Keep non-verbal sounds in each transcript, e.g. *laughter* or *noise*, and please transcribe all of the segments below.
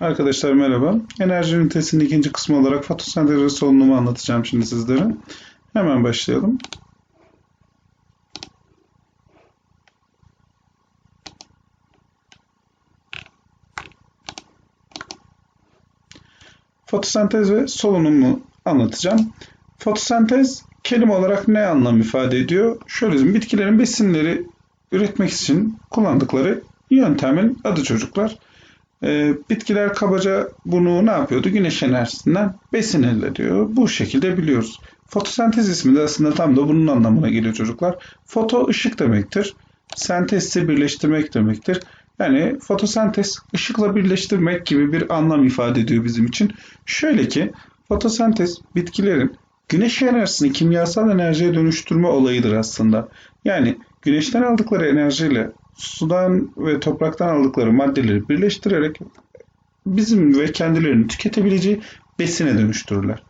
Arkadaşlar merhaba. Enerji ünitesinin ikinci kısmı olarak fotosentez solunumu anlatacağım şimdi sizlere. Hemen başlayalım. Fotosentez ve solunumu anlatacağım. Fotosentez kelime olarak ne anlam ifade ediyor? Şöyle bitkilerin besinleri üretmek için kullandıkları yöntemin adı çocuklar. Ee, bitkiler kabaca bunu ne yapıyordu? Güneş enerjisinden besin elde ediyor. Bu şekilde biliyoruz. Fotosentez ismi de aslında tam da bunun anlamına geliyor çocuklar. Foto ışık demektir. Sentez ise birleştirmek demektir. Yani fotosentez ışıkla birleştirmek gibi bir anlam ifade ediyor bizim için. Şöyle ki fotosentez bitkilerin güneş enerjisini kimyasal enerjiye dönüştürme olayıdır aslında. Yani güneşten aldıkları enerjiyle sudan ve topraktan aldıkları maddeleri birleştirerek bizim ve kendilerinin tüketebileceği besine dönüştürürler.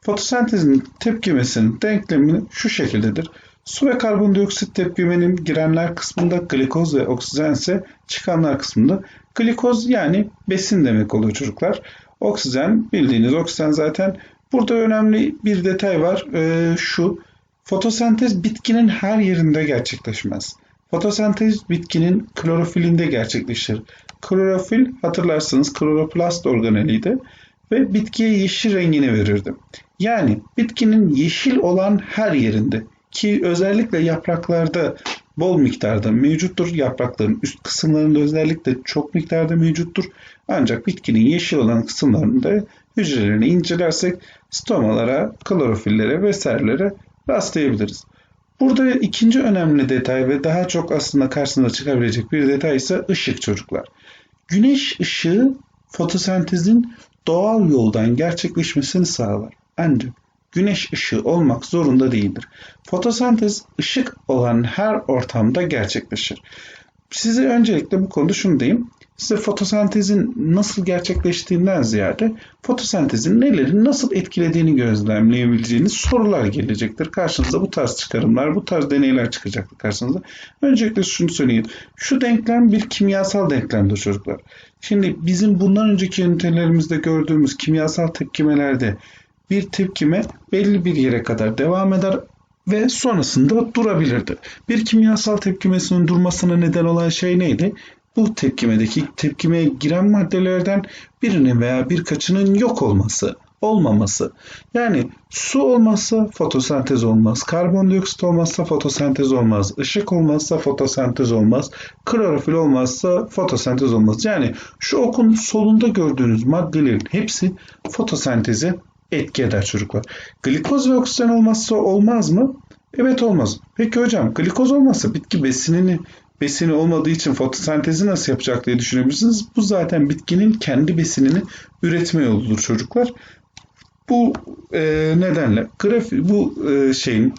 Fotosentezin tepkimesinin denklemi şu şekildedir. Su ve karbondioksit tepkimenin girenler kısmında glikoz ve oksijen ise çıkanlar kısmında. Glikoz yani besin demek oluyor çocuklar. Oksijen bildiğiniz oksijen zaten. Burada önemli bir detay var. Ee, şu fotosentez bitkinin her yerinde gerçekleşmez. Fotosentez bitkinin klorofilinde gerçekleşir. Klorofil hatırlarsanız kloroplast organeliydi ve bitkiye yeşil rengini verirdi. Yani bitkinin yeşil olan her yerinde ki özellikle yapraklarda bol miktarda mevcuttur. Yaprakların üst kısımlarında özellikle çok miktarda mevcuttur. Ancak bitkinin yeşil olan kısımlarında hücrelerini incelersek stomalara, klorofillere vesairelere rastlayabiliriz. Burada ikinci önemli detay ve daha çok aslında karşısına çıkabilecek bir detay ise ışık çocuklar. Güneş ışığı fotosentezin doğal yoldan gerçekleşmesini sağlar. Ancak güneş ışığı olmak zorunda değildir. Fotosentez ışık olan her ortamda gerçekleşir. Size öncelikle bu konuda şunu diyeyim size fotosentezin nasıl gerçekleştiğinden ziyade fotosentezin neleri nasıl etkilediğini gözlemleyebileceğiniz sorular gelecektir. Karşınıza bu tarz çıkarımlar, bu tarz deneyler çıkacaktır karşınıza. Öncelikle şunu söyleyeyim. Şu denklem bir kimyasal denklemdir çocuklar. Şimdi bizim bundan önceki ünitelerimizde gördüğümüz kimyasal tepkimelerde bir tepkime belli bir yere kadar devam eder ve sonrasında durabilirdi. Bir kimyasal tepkimesinin durmasına neden olan şey neydi? Bu tepkimedeki tepkimeye giren maddelerden birinin veya birkaçının yok olması, olmaması. Yani su olmazsa fotosentez olmaz, karbondioksit olmazsa fotosentez olmaz, ışık olmazsa fotosentez olmaz, klorofil olmazsa fotosentez olmaz. Yani şu okun solunda gördüğünüz maddelerin hepsi fotosentezi etki eder çocuklar. Glikoz ve oksijen olmazsa olmaz mı? Evet olmaz. Peki hocam glikoz olmazsa bitki besinini besini olmadığı için fotosentezi nasıl yapacak diye düşünebilirsiniz. Bu zaten bitkinin kendi besinini üretme yoludur çocuklar. Bu e, nedenle grafi, bu e, şeyin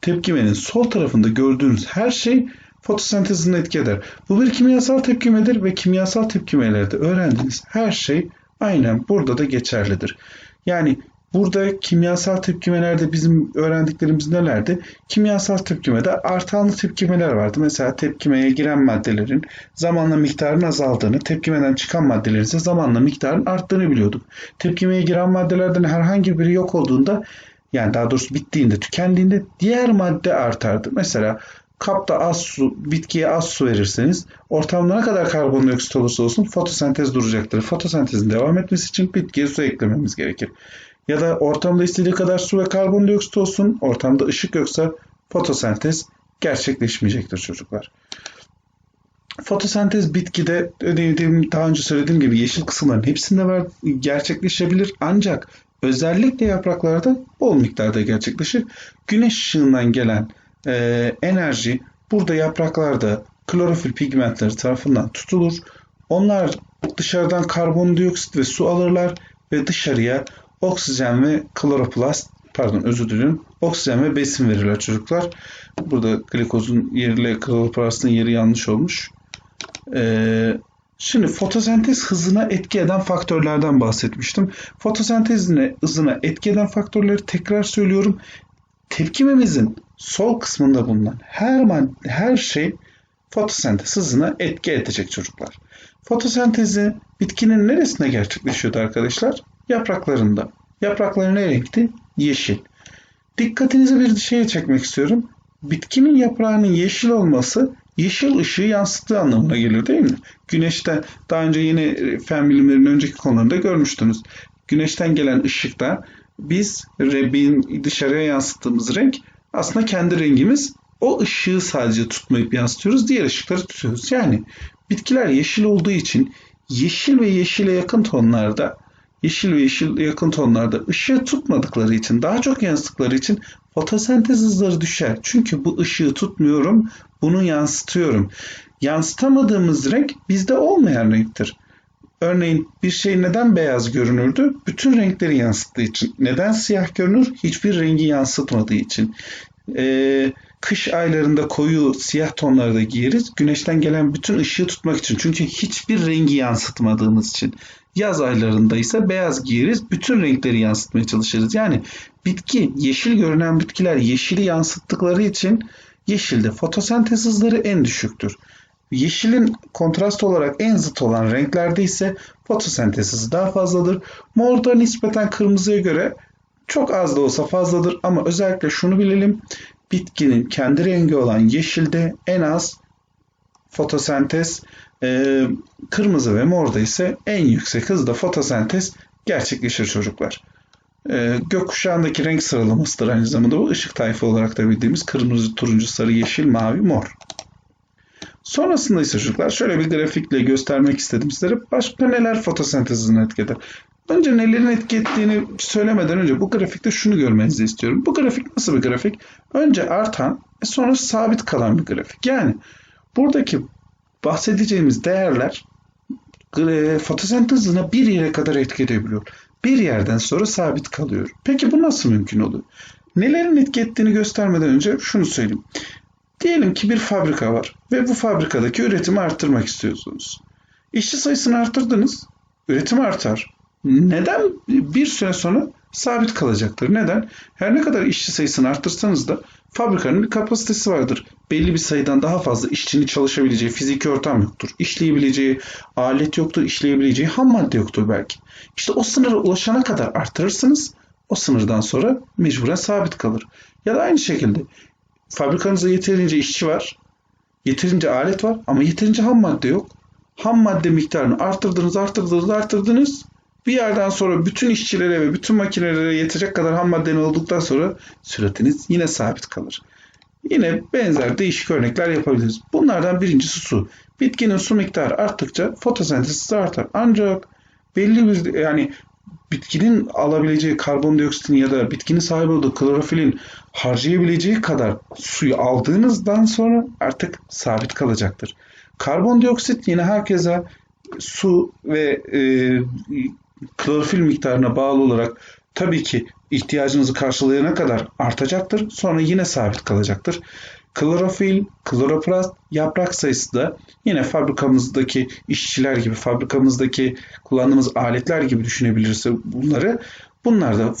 tepkimenin sol tarafında gördüğünüz her şey fotosentezini etki eder. Bu bir kimyasal tepkimedir ve kimyasal tepkimelerde öğrendiğiniz her şey aynen burada da geçerlidir. Yani Burada kimyasal tepkimelerde bizim öğrendiklerimiz nelerdi? Kimyasal tepkimede artanlı tepkimeler vardı. Mesela tepkimeye giren maddelerin zamanla miktarın azaldığını, tepkimeden çıkan maddelerin ise zamanla miktarın arttığını biliyorduk. Tepkimeye giren maddelerden herhangi biri yok olduğunda yani daha doğrusu bittiğinde, tükendiğinde diğer madde artardı. Mesela kapta az su, bitkiye az su verirseniz ortamda ne kadar karbondioksit olursa olsun fotosentez duracaktır. Fotosentezin devam etmesi için bitkiye su eklememiz gerekir. Ya da ortamda istediği kadar su ve karbondioksit olsun, ortamda ışık yoksa fotosentez gerçekleşmeyecektir çocuklar. Fotosentez bitkide dediğim daha önce söylediğim gibi yeşil kısımların hepsinde var, gerçekleşebilir ancak özellikle yapraklarda bol miktarda gerçekleşir. Güneş ışığından gelen e, enerji burada yapraklarda klorofil pigmentleri tarafından tutulur. Onlar dışarıdan karbondioksit ve su alırlar ve dışarıya oksijen ve kloroplast pardon özür dilerim oksijen ve besin verirler çocuklar. Burada glikozun yeriyle kloroplastın yeri yanlış olmuş. Ee, şimdi fotosentez hızına etki eden faktörlerden bahsetmiştim. Fotosentez hızına etki eden faktörleri tekrar söylüyorum. Tepkimemizin sol kısmında bulunan her her şey fotosentez hızına etki edecek çocuklar. Fotosentezi bitkinin neresinde gerçekleşiyordu arkadaşlar? Yapraklarında. Yaprakları ne renkti? Yeşil. Dikkatinizi bir şeye çekmek istiyorum. Bitkinin yaprağının yeşil olması yeşil ışığı yansıttığı anlamına gelir değil mi? Güneşte daha önce yine fen bilimlerinin önceki konularında görmüştünüz. Güneşten gelen ışıkta biz Rebin dışarıya yansıttığımız renk aslında kendi rengimiz. O ışığı sadece tutmayıp yansıtıyoruz. Diğer ışıkları tutuyoruz. Yani bitkiler yeşil olduğu için yeşil ve yeşile yakın tonlarda yeşil ve yeşil yakın tonlarda ışığı tutmadıkları için daha çok yansıttıkları için fotosentez hızları düşer. Çünkü bu ışığı tutmuyorum, bunu yansıtıyorum. Yansıtamadığımız renk bizde olmayan renktir. Örneğin bir şey neden beyaz görünürdü? Bütün renkleri yansıttığı için. Neden siyah görünür? Hiçbir rengi yansıtmadığı için. Ee, kış aylarında koyu siyah tonları da giyeriz. Güneşten gelen bütün ışığı tutmak için. Çünkü hiçbir rengi yansıtmadığımız için. Yaz aylarında ise beyaz giyeriz. Bütün renkleri yansıtmaya çalışırız. Yani bitki, yeşil görünen bitkiler yeşili yansıttıkları için yeşilde fotosentez hızları en düşüktür. Yeşilin kontrast olarak en zıt olan renklerde ise fotosentez hızı daha fazladır. Morda nispeten kırmızıya göre çok az da olsa fazladır ama özellikle şunu bilelim. Bitkinin kendi rengi olan yeşilde en az fotosentez, e, kırmızı ve morda ise en yüksek hızda fotosentez gerçekleşir çocuklar. E, gökkuşağındaki renk sıralamasıdır aynı zamanda bu ışık tayfı olarak da bildiğimiz kırmızı, turuncu, sarı, yeşil, mavi, mor. Sonrasında ise çocuklar şöyle bir grafikle göstermek istedim sizlere. Başka neler fotosentezini etkiler? Önce nelerin etki ettiğini söylemeden önce bu grafikte şunu görmenizi istiyorum. Bu grafik nasıl bir grafik? Önce artan ve sonra sabit kalan bir grafik. Yani buradaki bahsedeceğimiz değerler e, fotosentezine bir yere kadar etki edebiliyor. Bir yerden sonra sabit kalıyor. Peki bu nasıl mümkün oluyor? Nelerin etki ettiğini göstermeden önce şunu söyleyeyim. Diyelim ki bir fabrika var ve bu fabrikadaki üretimi arttırmak istiyorsunuz. İşçi sayısını arttırdınız, üretim artar. Neden? Bir süre sonra sabit kalacaktır. Neden? Her ne kadar işçi sayısını arttırsanız da fabrikanın bir kapasitesi vardır. Belli bir sayıdan daha fazla işçinin çalışabileceği fiziki ortam yoktur. İşleyebileceği alet yoktur, işleyebileceği ham madde yoktur belki. İşte o sınıra ulaşana kadar artırırsınız. O sınırdan sonra mecburen sabit kalır. Ya da aynı şekilde fabrikanızda yeterince işçi var, yeterince alet var ama yeterince ham madde yok. Ham madde miktarını arttırdınız, arttırdınız, arttırdınız. Bir yerden sonra bütün işçilere ve bütün makinelere yetecek kadar ham maddenin olduktan sonra süratiniz yine sabit kalır. Yine benzer değişik örnekler yapabiliriz. Bunlardan birincisi su. Bitkinin su miktarı arttıkça fotosentez artar. Ancak belli bir yani bitkinin alabileceği karbondioksitin ya da bitkinin sahip olduğu klorofilin harcayabileceği kadar suyu aldığınızdan sonra artık sabit kalacaktır. Karbondioksit yine herkese su ve e, klorofil miktarına bağlı olarak tabii ki ihtiyacınızı karşılayana kadar artacaktır. Sonra yine sabit kalacaktır. Klorofil, kloroprast, yaprak sayısı da yine fabrikamızdaki işçiler gibi, fabrikamızdaki kullandığımız aletler gibi düşünebilirse bunları. Bunlar da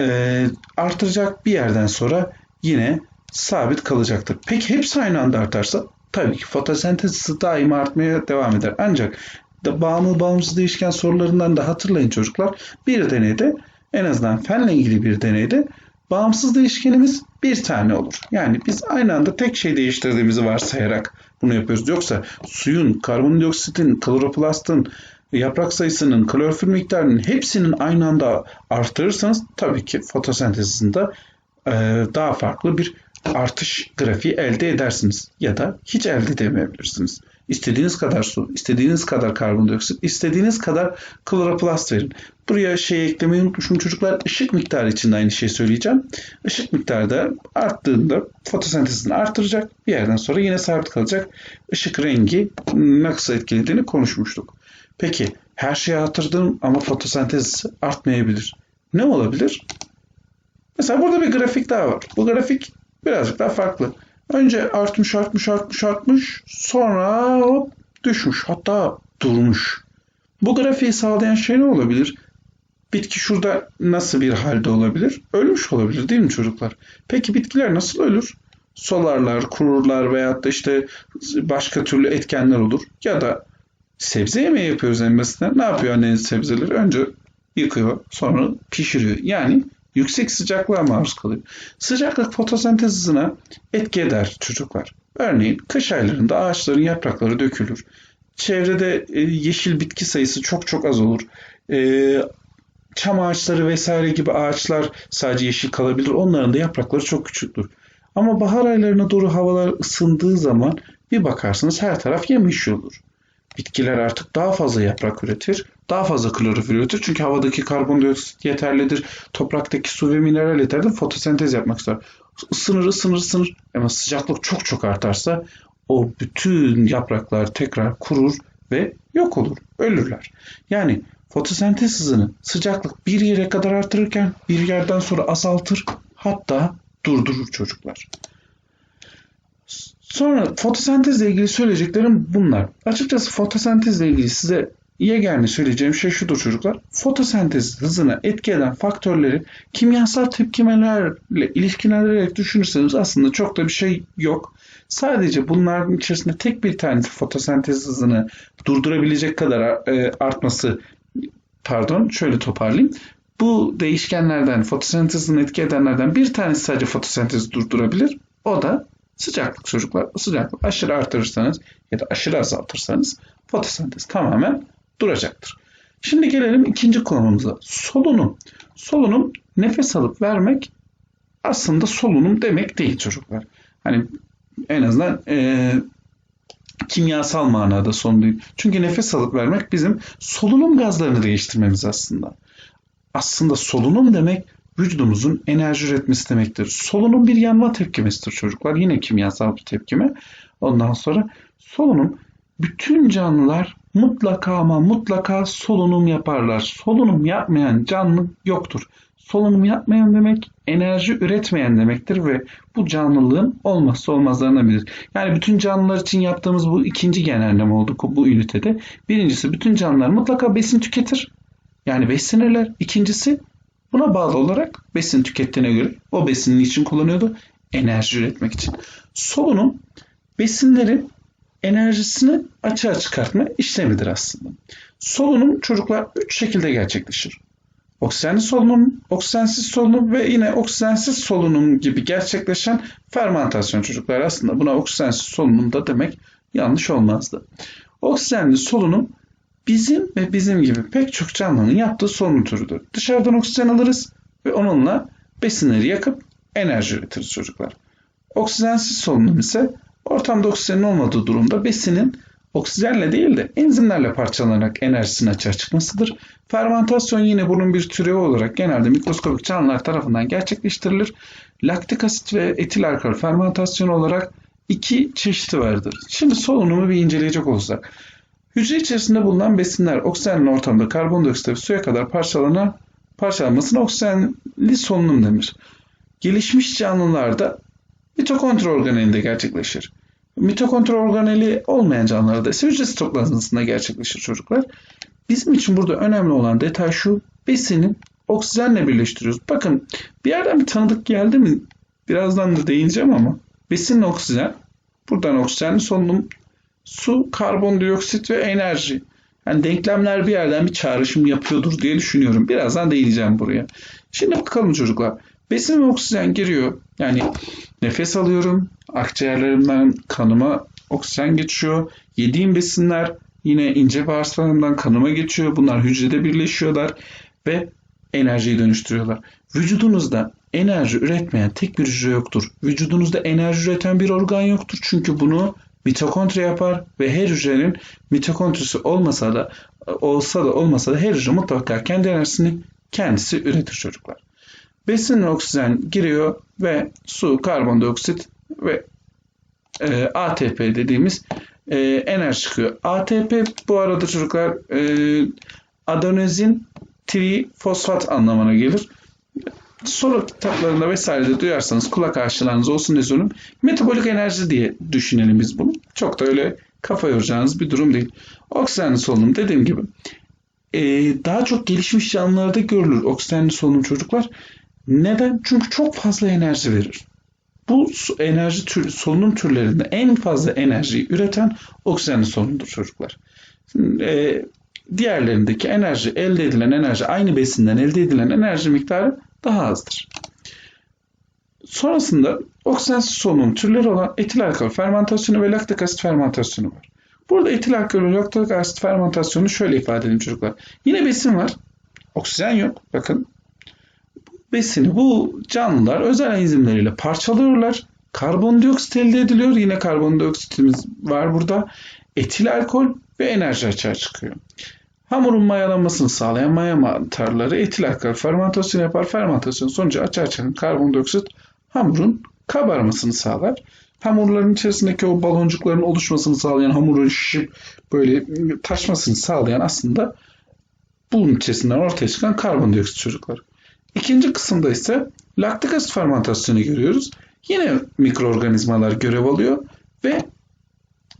e, artıracak bir yerden sonra yine sabit kalacaktır. Peki hepsi aynı anda artarsa tabii ki fotosentez daima artmaya devam eder. Ancak da bağımlı bağımsız değişken sorularından da hatırlayın çocuklar. Bir deneyde en azından fenle ilgili bir deneyde bağımsız değişkenimiz bir tane olur. Yani biz aynı anda tek şey değiştirdiğimizi varsayarak bunu yapıyoruz. Yoksa suyun, karbondioksitin, kloroplastın, yaprak sayısının, klorofil miktarının hepsinin aynı anda artırırsanız tabii ki fotosentezinde e, daha farklı bir artış grafiği elde edersiniz. Ya da hiç elde edemeyebilirsiniz. İstediğiniz kadar su, istediğiniz kadar karbondioksit, istediğiniz kadar kloroplast verin. Buraya şey eklemeyi unutmuşum çocuklar. Işık miktarı için de aynı şeyi söyleyeceğim. Işık miktarı da arttığında fotosentezini artıracak. Bir yerden sonra yine sabit kalacak. Işık rengi nasıl etkilediğini konuşmuştuk. Peki her şeyi artırdım ama fotosentez artmayabilir. Ne olabilir? Mesela burada bir grafik daha var. Bu grafik birazcık daha farklı. Önce artmış artmış artmış artmış sonra hop düşmüş hatta durmuş. Bu grafiği sağlayan şey ne olabilir? Bitki şurada nasıl bir halde olabilir? Ölmüş olabilir değil mi çocuklar? Peki bitkiler nasıl ölür? Solarlar, kururlar veyahut da işte başka türlü etkenler olur. Ya da sebze yemeği yapıyoruz en basitinden. Ne yapıyor anneniz sebzeleri? Önce yıkıyor, sonra pişiriyor. Yani yüksek sıcaklığa maruz kalıyor. Sıcaklık fotosentez hızına etki eder çocuklar. Örneğin kış aylarında ağaçların yaprakları dökülür. Çevrede e, yeşil bitki sayısı çok çok az olur. E, çam ağaçları vesaire gibi ağaçlar sadece yeşil kalabilir. Onların da yaprakları çok küçüktür. Ama bahar aylarına doğru havalar ısındığı zaman bir bakarsınız her taraf yemişil olur. Bitkiler artık daha fazla yaprak üretir, daha fazla klorofil üretir. Çünkü havadaki karbondioksit yeterlidir, topraktaki su ve mineral yeterlidir. Fotosentez yapmak ister. Isınır, ısınır, ısınır. Ama sıcaklık çok çok artarsa o bütün yapraklar tekrar kurur ve yok olur, ölürler. Yani fotosentez hızını sıcaklık bir yere kadar artırırken bir yerden sonra azaltır, hatta durdurur çocuklar. Sonra fotosentezle ilgili söyleyeceklerim bunlar. Açıkçası fotosentezle ilgili size yegane söyleyeceğim şey şudur çocuklar. Fotosentez hızına etki eden faktörleri kimyasal tepkimelerle ilişkilendirerek düşünürseniz aslında çok da bir şey yok. Sadece bunların içerisinde tek bir tanesi fotosentez hızını durdurabilecek kadar e, artması pardon şöyle toparlayayım. Bu değişkenlerden fotosentezini etki edenlerden bir tanesi sadece fotosentezi durdurabilir. O da sıcaklık çocuklar. Sıcaklık aşırı artırırsanız ya da aşırı azaltırsanız fotosentez tamamen duracaktır. Şimdi gelelim ikinci konumuza. Solunum. Solunum nefes alıp vermek aslında solunum demek değil çocuklar. Hani en azından e, kimyasal manada solunum değil. Çünkü nefes alıp vermek bizim solunum gazlarını değiştirmemiz aslında. Aslında solunum demek vücudumuzun enerji üretmesi demektir. Solunum bir yanma tepkimesidir çocuklar. Yine kimyasal bir tepkime. Ondan sonra solunum bütün canlılar mutlaka ama mutlaka solunum yaparlar. Solunum yapmayan canlı yoktur. Solunum yapmayan demek enerji üretmeyen demektir ve bu canlılığın olmazsa olmazlarından biridir. Yani bütün canlılar için yaptığımız bu ikinci genelleme oldu bu ünitede. Birincisi bütün canlılar mutlaka besin tüketir. Yani beslenirler. İkincisi buna bağlı olarak besin tükettiğine göre o besinin için kullanıyordu? Enerji üretmek için. Solunum besinlerin enerjisini açığa çıkartma işlemidir aslında. Solunum çocuklar üç şekilde gerçekleşir. Oksijenli solunum, oksijensiz solunum ve yine oksijensiz solunum gibi gerçekleşen fermentasyon çocuklar. Aslında buna oksijensiz solunum da demek yanlış olmazdı. Oksijenli solunum bizim ve bizim gibi pek çok canlının yaptığı solunum türüdür. Dışarıdan oksijen alırız ve onunla besinleri yakıp enerji üretiriz çocuklar. Oksijensiz solunum ise ortamda oksijenin olmadığı durumda besinin oksijenle değil de enzimlerle parçalanarak enerjisinin açığa çıkmasıdır. Fermentasyon yine bunun bir türevi olarak genelde mikroskopik canlılar tarafından gerçekleştirilir. Laktik asit ve etil alkol fermentasyon olarak iki çeşidi vardır. Şimdi solunumu bir inceleyecek olursak. Hücre içerisinde bulunan besinler oksijenli ortamda karbondioksit ve suya kadar parçalana, parçalanmasına oksijenli solunum denir. Gelişmiş canlılarda mitokondri organelinde gerçekleşir. Mitokondri organeli olmayan canlılarda ise hücre sitoplazmasında gerçekleşir çocuklar. Bizim için burada önemli olan detay şu. Besinin oksijenle birleştiriyoruz. Bakın bir yerden bir tanıdık geldi mi? Birazdan da değineceğim ama besin oksijen. Buradan oksijenli solunum, su, karbondioksit ve enerji. Yani denklemler bir yerden bir çağrışım yapıyordur diye düşünüyorum. Birazdan değineceğim buraya. Şimdi bakalım çocuklar. Besin ve oksijen giriyor. Yani nefes alıyorum. Akciğerlerimden kanıma oksijen geçiyor. Yediğim besinler yine ince bağırsaklarımdan kanıma geçiyor. Bunlar hücrede birleşiyorlar ve enerjiyi dönüştürüyorlar. Vücudunuzda enerji üretmeyen tek bir hücre yoktur. Vücudunuzda enerji üreten bir organ yoktur. Çünkü bunu mitokondri yapar ve her hücrenin mitokondrisi olmasa da olsa da olmasa da her hücre mutlaka kendi enerjisini kendisi üretir çocuklar. Besin oksijen giriyor ve su, karbondioksit ve e, ATP dediğimiz e, enerji çıkıyor. ATP bu arada çocuklar e, adenozin trifosfat anlamına gelir. Soru kitaplarında vesairede duyarsanız kulak aşılarınız olsun diye söylüyorum. Metabolik enerji diye düşünelim biz bunu. Çok da öyle kafa yoracağınız bir durum değil. Oksijenli solunum dediğim gibi e, daha çok gelişmiş canlılarda görülür oksijenli solunum çocuklar. Neden? Çünkü çok fazla enerji verir. Bu enerji tür, solunum türlerinde en fazla enerjiyi üreten oksijenli solunumdur çocuklar. e, diğerlerindeki enerji, elde edilen enerji, aynı besinden elde edilen enerji miktarı daha azdır. Sonrasında oksijensiz solunum türleri olan etil alkol fermentasyonu ve laktik asit fermentasyonu var. Burada etil alkol ve laktik asit fermentasyonu şöyle ifade edeyim çocuklar. Yine besin var. Oksijen yok. Bakın. Besini bu canlılar özel enzimleriyle parçalıyorlar. Karbondioksit elde ediliyor. Yine karbondioksitimiz var burada. Etil alkol ve enerji açığa çıkıyor. Hamurun mayalanmasını sağlayan maya mantarları etil alkol fermentasyon yapar. Fermentasyon sonucu açığa çıkan karbondioksit hamurun kabarmasını sağlar. Hamurların içerisindeki o baloncukların oluşmasını sağlayan, hamurun şişip böyle taşmasını sağlayan aslında bunun içerisinden ortaya çıkan karbondioksit çocuklar. İkinci kısımda ise laktik asit fermentasyonu görüyoruz. Yine mikroorganizmalar görev alıyor ve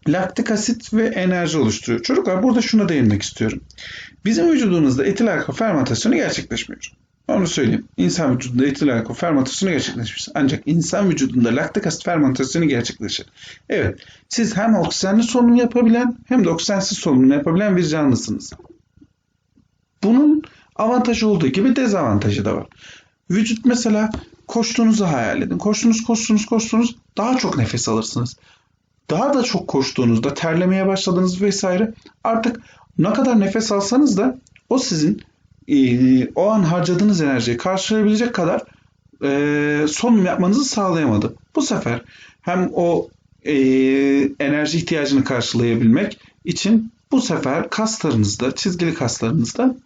laktik asit ve enerji oluşturuyor. Çocuklar burada şuna değinmek istiyorum. Bizim vücudumuzda etil alkol fermentasyonu gerçekleşmiyor. Onu söyleyeyim. İnsan vücudunda etil alkol fermentasyonu gerçekleşmiş. Ancak insan vücudunda laktik asit fermentasyonu gerçekleşir. Evet, siz hem oksijenli solunum yapabilen hem de oksijensiz solunum yapabilen bir canlısınız. Bunun avantajı olduğu gibi dezavantajı da var. Vücut mesela koştuğunuzu hayal edin. Koştunuz, koştunuz, koştunuz daha çok nefes alırsınız. Daha da çok koştuğunuzda terlemeye başladınız vesaire artık ne kadar nefes alsanız da o sizin e, o an harcadığınız enerjiyi karşılayabilecek kadar e, solunum yapmanızı sağlayamadı. Bu sefer hem o e, enerji ihtiyacını karşılayabilmek için bu sefer kaslarınızda, çizgili kaslarınızda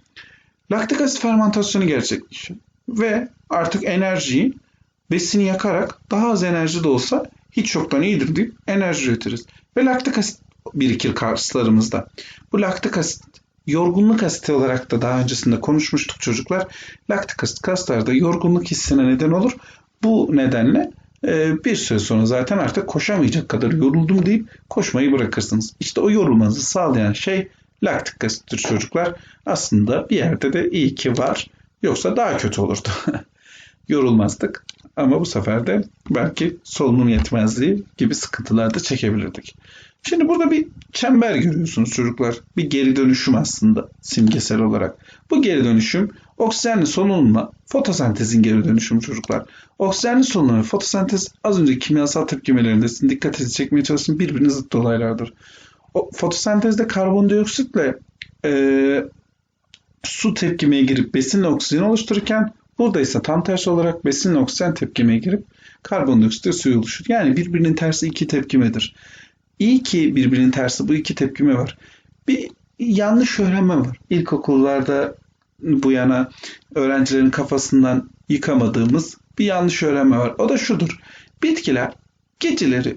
laktik asit fermentasyonu gerçekleşiyor. Ve artık enerjiyi besini yakarak daha az enerji de olsa hiç yoktan iyidir deyip enerji üretiriz. Ve laktik asit birikir kaslarımızda. Bu laktik asit yorgunluk asiti olarak da daha öncesinde konuşmuştuk çocuklar. Laktik asit kaslarda yorgunluk hissine neden olur. Bu nedenle e, bir süre sonra zaten artık koşamayacak kadar yoruldum deyip koşmayı bırakırsınız. İşte o yorulmanızı sağlayan şey laktik asittir çocuklar. Aslında bir yerde de iyi ki var. Yoksa daha kötü olurdu. *laughs* Yorulmazdık. Ama bu sefer de belki solunum yetmezliği gibi sıkıntılar da çekebilirdik. Şimdi burada bir çember görüyorsunuz çocuklar. Bir geri dönüşüm aslında simgesel olarak. Bu geri dönüşüm oksijenli solunumla fotosentezin geri dönüşümü çocuklar. Oksijenli solunum ve fotosentez az önce kimyasal tepkimelerinde sizin dikkatinizi çekmeye çalıştığım birbirine zıt olaylardır. O, fotosentezde karbondioksitle e, su tepkimeye girip besinle oksijen oluştururken burada ise tam tersi olarak besinle oksijen tepkimeye girip karbondioksitle suyu oluşur. Yani birbirinin tersi iki tepkimedir. İyi ki birbirinin tersi bu iki tepkime var. Bir yanlış öğrenme var. İlkokullarda bu yana öğrencilerin kafasından yıkamadığımız bir yanlış öğrenme var. O da şudur. Bitkiler geceleri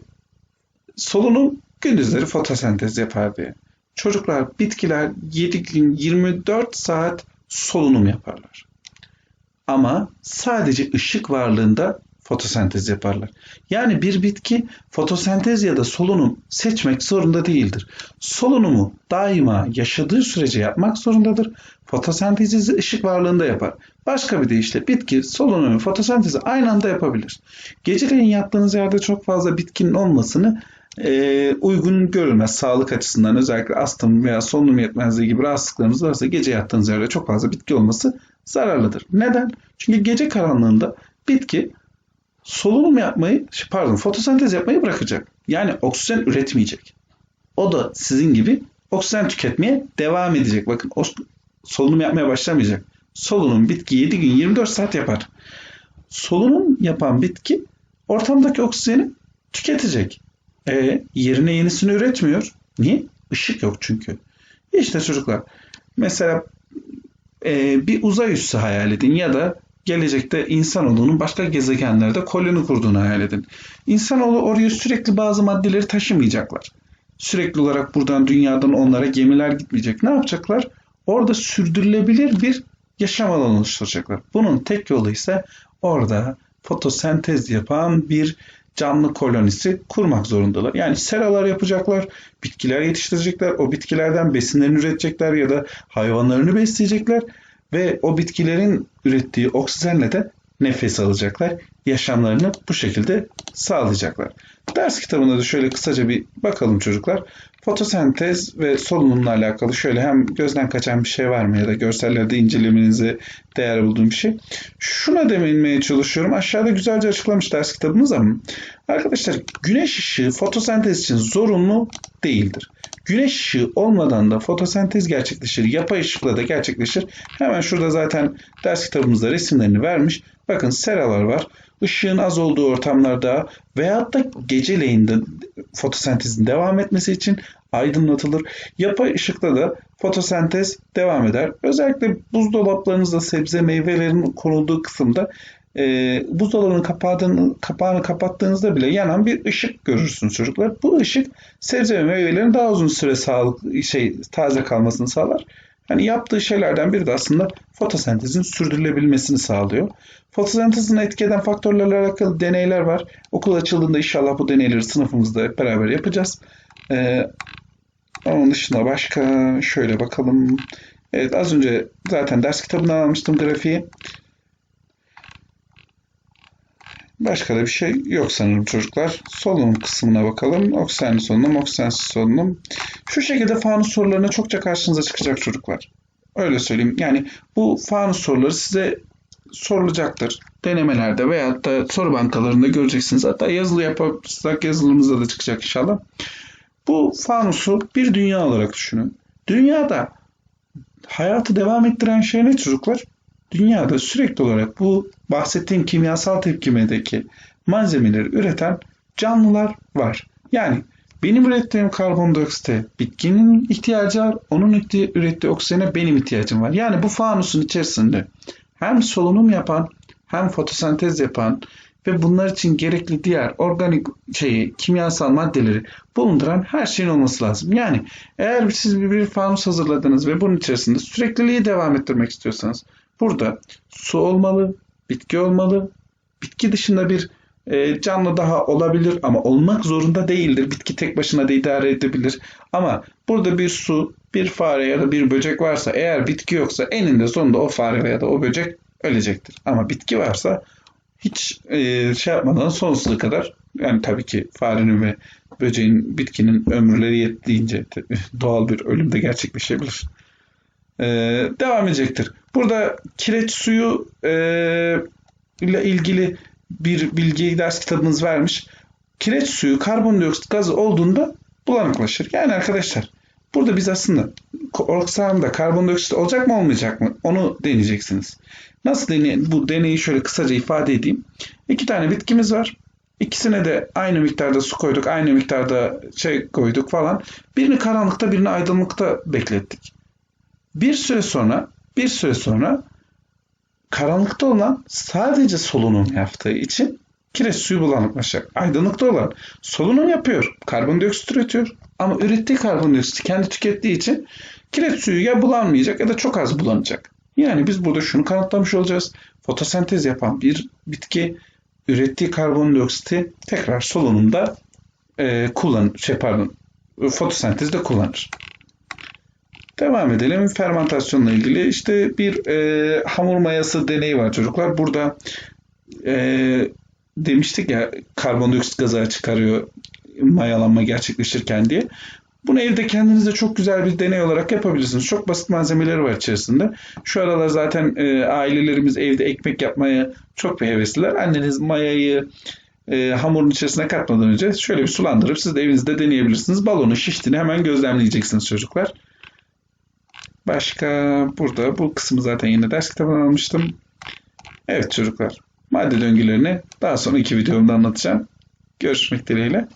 solunum, gündüzleri fotosentez yapar diye. Çocuklar, bitkiler 7 gün 24 saat solunum yaparlar. Ama sadece ışık varlığında fotosentez yaparlar. Yani bir bitki fotosentez ya da solunum seçmek zorunda değildir. Solunumu daima yaşadığı sürece yapmak zorundadır. Fotosentezi ışık varlığında yapar. Başka bir deyişle bitki solunumu fotosentezi aynı anda yapabilir. Geceleyin yattığınız yerde çok fazla bitkinin olmasını e, uygun görülmez sağlık açısından özellikle astım veya solunum yetmezliği gibi rahatsızlıklarınız varsa gece yattığınız yerde çok fazla bitki olması zararlıdır. Neden? Çünkü gece karanlığında bitki solunum yapmayı, pardon fotosentez yapmayı bırakacak. Yani oksijen üretmeyecek. O da sizin gibi oksijen tüketmeye devam edecek. Bakın o solunum yapmaya başlamayacak. Solunum bitki 7 gün 24 saat yapar. Solunum yapan bitki ortamdaki oksijeni tüketecek. E, yerine yenisini üretmiyor. Niye? Işık yok çünkü. İşte çocuklar mesela e, bir uzay üssü hayal edin ya da gelecekte insanoğlunun başka gezegenlerde koloni kurduğunu hayal edin. İnsanoğlu oraya sürekli bazı maddeleri taşımayacaklar. Sürekli olarak buradan dünyadan onlara gemiler gitmeyecek. Ne yapacaklar? Orada sürdürülebilir bir yaşam alanı oluşturacaklar. Bunun tek yolu ise orada fotosentez yapan bir canlı kolonisi kurmak zorundalar. Yani seralar yapacaklar, bitkiler yetiştirecekler, o bitkilerden besinlerini üretecekler ya da hayvanlarını besleyecekler ve o bitkilerin ürettiği oksijenle de nefes alacaklar. Yaşamlarını bu şekilde sağlayacaklar. Ders kitabına da şöyle kısaca bir bakalım çocuklar. Fotosentez ve solunumla alakalı şöyle hem gözden kaçan bir şey var mı ya da görsellerde incelemenize değer bulduğum bir şey. Şuna demelmeye çalışıyorum. Aşağıda güzelce açıklamış ders kitabımız ama arkadaşlar güneş ışığı fotosentez için zorunlu değildir. Güneş ışığı olmadan da fotosentez gerçekleşir. Yapay ışıkla da gerçekleşir. Hemen şurada zaten ders kitabımızda resimlerini vermiş. Bakın seralar var. Işığın az olduğu ortamlarda veyahut da geceleyin de fotosentezin devam etmesi için aydınlatılır. Yapay ışıkta da fotosentez devam eder. Özellikle buzdolaplarınızda sebze meyvelerin konulduğu kısımda e, buzdolabının kapağını, kapağını kapattığınızda bile yanan bir ışık görürsünüz çocuklar. Bu ışık sebze ve meyvelerin daha uzun süre sağlık şey taze kalmasını sağlar. Hani yaptığı şeylerden biri de aslında fotosentezin sürdürülebilmesini sağlıyor. Fotosentezin etki eden faktörlerle alakalı deneyler var. Okul açıldığında inşallah bu deneyleri sınıfımızda hep beraber yapacağız. Ee, onun dışında başka şöyle bakalım. Evet az önce zaten ders kitabından almıştım grafiği. Başka da bir şey yok sanırım çocuklar. Solunum kısmına bakalım. Oksijenli solunum, oksijensiz solunum. Şu şekilde fanus sorularına çokça karşınıza çıkacak çocuklar. Öyle söyleyeyim. Yani bu fanus soruları size sorulacaktır. Denemelerde veya da soru bankalarında göreceksiniz. Hatta yazılı yaparsak yazılımızda da çıkacak inşallah. Bu fanusu bir dünya olarak düşünün. Dünyada hayatı devam ettiren şey ne çocuklar? Dünyada sürekli olarak bu bahsettiğim kimyasal tepkimedeki malzemeleri üreten canlılar var. Yani benim ürettiğim karbondioksite bitkinin ihtiyacı var, onun ürettiği oksijene benim ihtiyacım var. Yani bu fanusun içerisinde hem solunum yapan hem fotosentez yapan ve bunlar için gerekli diğer organik şeyi, kimyasal maddeleri bulunduran her şeyin olması lazım. Yani eğer siz bir, bir fanus hazırladınız ve bunun içerisinde sürekliliği devam ettirmek istiyorsanız burada su olmalı, bitki olmalı. Bitki dışında bir e, canlı daha olabilir ama olmak zorunda değildir. Bitki tek başına da idare edebilir. Ama burada bir su, bir fare ya da bir böcek varsa eğer bitki yoksa eninde sonunda o fare veya da o böcek ölecektir. Ama bitki varsa hiç e, şey yapmadan sonsuza kadar yani tabii ki farenin ve böceğin bitkinin ömürleri yettiğince doğal bir ölüm de gerçekleşebilir. E, devam edecektir. Burada kireç suyu e, ile ilgili bir bilgi ders kitabımız vermiş. Kireç suyu karbondioksit gazı olduğunda bulanıklaşır. Yani arkadaşlar burada biz aslında oksanda karbondioksit olacak mı olmayacak mı onu deneyeceksiniz. Nasıl deney bu deneyi şöyle kısaca ifade edeyim. İki tane bitkimiz var. İkisine de aynı miktarda su koyduk, aynı miktarda şey koyduk falan. Birini karanlıkta, birini aydınlıkta beklettik. Bir süre sonra, bir süre sonra karanlıkta olan sadece solunum yaptığı için kireç suyu bulanıklaşacak. Aydınlıkta olan solunum yapıyor, karbondioksit üretiyor ama ürettiği karbondioksiti kendi tükettiği için kireç suyu ya bulanmayacak ya da çok az bulanacak. Yani biz burada şunu kanıtlamış olacağız. Fotosentez yapan bir bitki ürettiği karbondioksiti tekrar solunumda e, kullan, şey pardon, fotosentezde kullanır. Devam edelim. Fermentasyonla ilgili işte bir e, hamur mayası deneyi var çocuklar. Burada e, demiştik ya karbondioksit gazı çıkarıyor mayalanma gerçekleşirken diye. Bunu evde kendinize çok güzel bir deney olarak yapabilirsiniz. Çok basit malzemeleri var içerisinde. Şu aralar zaten e, ailelerimiz evde ekmek yapmaya çok bir hevesliler. Anneniz mayayı e, hamurun içerisine katmadan önce şöyle bir sulandırıp siz de evinizde deneyebilirsiniz. Balonun şiştiğini hemen gözlemleyeceksiniz çocuklar. Başka burada bu kısmı zaten yine ders kitabından almıştım. Evet çocuklar madde döngülerini daha sonraki videomda anlatacağım. Görüşmek dileğiyle.